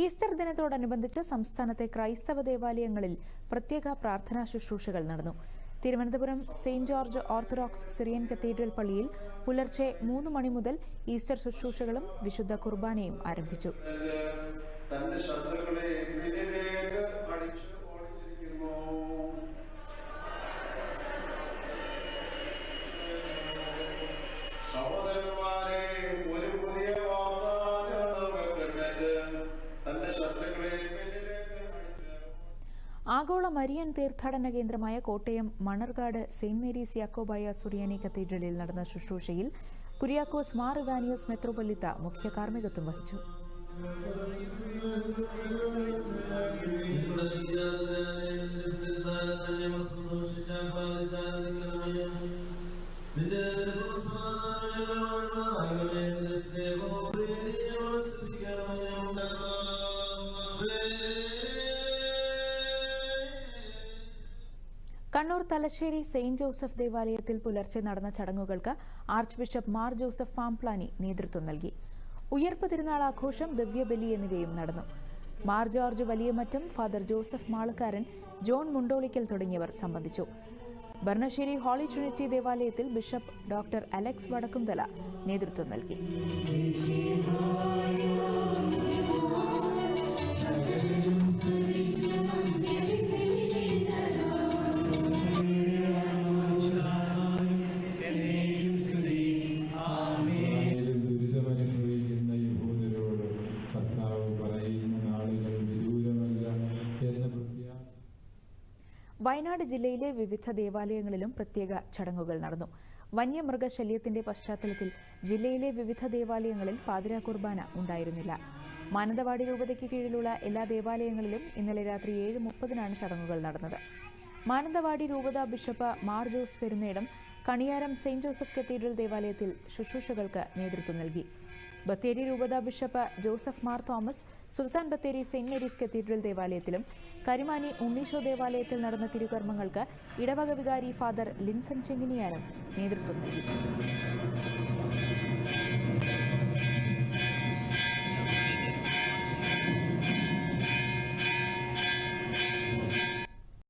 Easter ദിനത്തോടനുബന്ധിച്ച് സംസ്ഥാനത്തെ ക്രൈസ്തവ ദേവാലയങ്ങളിൽ പ്രത്യേക പ്രാർത്ഥനാ ശുശ്രൂഷകൾ നടന്നു. Thiruvananthapuram saint George orthodox Syrian cathedral പള്ളിയിൽ പുലർച്ചെ മൂന്ന് മണി മുതൽ ഈസ്റ്റർ ശുശ്രൂഷകളും വിശുദ്ധ കുർബാനയും ആരംഭിച്ചു. തന്റെ ശത്രുക്കളെ പിന്നിലേക്ക് ആഗോള മരിയൻ തീർത്ഥാടന കേന്ദ്രമായ കോട്ടയം മണർകാട് സെയിന്റ് മേരീസ് യാക്കോബായ സുറിയാനി കത്തീഡ്രലിൽ നടന്ന ശുശ്രൂഷയിൽ കുര്യാക്കോസ് മാർ ഇവാനിയോസ് മെത്രോപൊലിത്ത മുഖ്യ കാർമ്മികത്വം വഹിച്ചു. കണ്ണൂർ തലശ്ശേരി സെയിന്റ് ജോസഫ് ദേവാലയത്തിൽ പുലർച്ചെ നടന്ന ചടങ്ങുകൾക്ക് archbishop Mar Joseph Pamplany നേതൃത്വം നൽകി. ഉയർപ്പ് തിരുനാൾ ആഘോഷം ദിവ്യബലി എന്നിവയും നടന്നു. Mar George Valiyamattam father Joseph Malakkaran John Mundolikkal തുടങ്ങിയവർ സംബന്ധിച്ചു. ഭരണശ്ശേരി ഹോളി ട്രിനിറ്റി ദേവാലയത്തിൽ ബിഷപ്പ് ഡോക്ടർ അലക്സ് വടക്കുംതല നേതൃത്വം നൽകി. വയനാട് ജില്ലയിലെ വിവിധ ദേവാലയങ്ങളിലും പ്രത്യേക ചടങ്ങുകൾ നടന്നു. വന്യമൃഗശല്യത്തിന്റെ പശ്ചാത്തലത്തിൽ ജില്ലയിലെ വിവിധ ദേവാലയങ്ങളിൽ പാതിരാ കുർബാന ഉണ്ടായിരുന്നില്ല. മാനന്തവാടി രൂപതയ്ക്ക് കീഴിലുള്ള എല്ലാ ദേവാലയങ്ങളിലും ഇന്നലെ രാത്രി ഏഴ് മുപ്പതിനാണ് ചടങ്ങുകൾ നടന്നത്. മാനന്തവാടി രൂപത bishop Mar Jose Perunnedam Kaniyaram saint Joseph cathedral ദേവാലയത്തിൽ ശുശ്രൂഷകൾക്ക് നേതൃത്വം നൽകി. ബത്തേരി രൂപത bishop Joseph Mar Thomas Sultan Bathery saint Mary's cathedral ദേവാലയത്തിലും Karimani ഉണ്ണീശോ ദേവാലയത്തിൽ നടന്ന തിരുകർമ്മങ്ങൾക്ക് ഇടവക വികാരി ഫാദർ ലിൻസൺ ചെങ്ങിനിയാനും നേതൃത്വം നൽകി.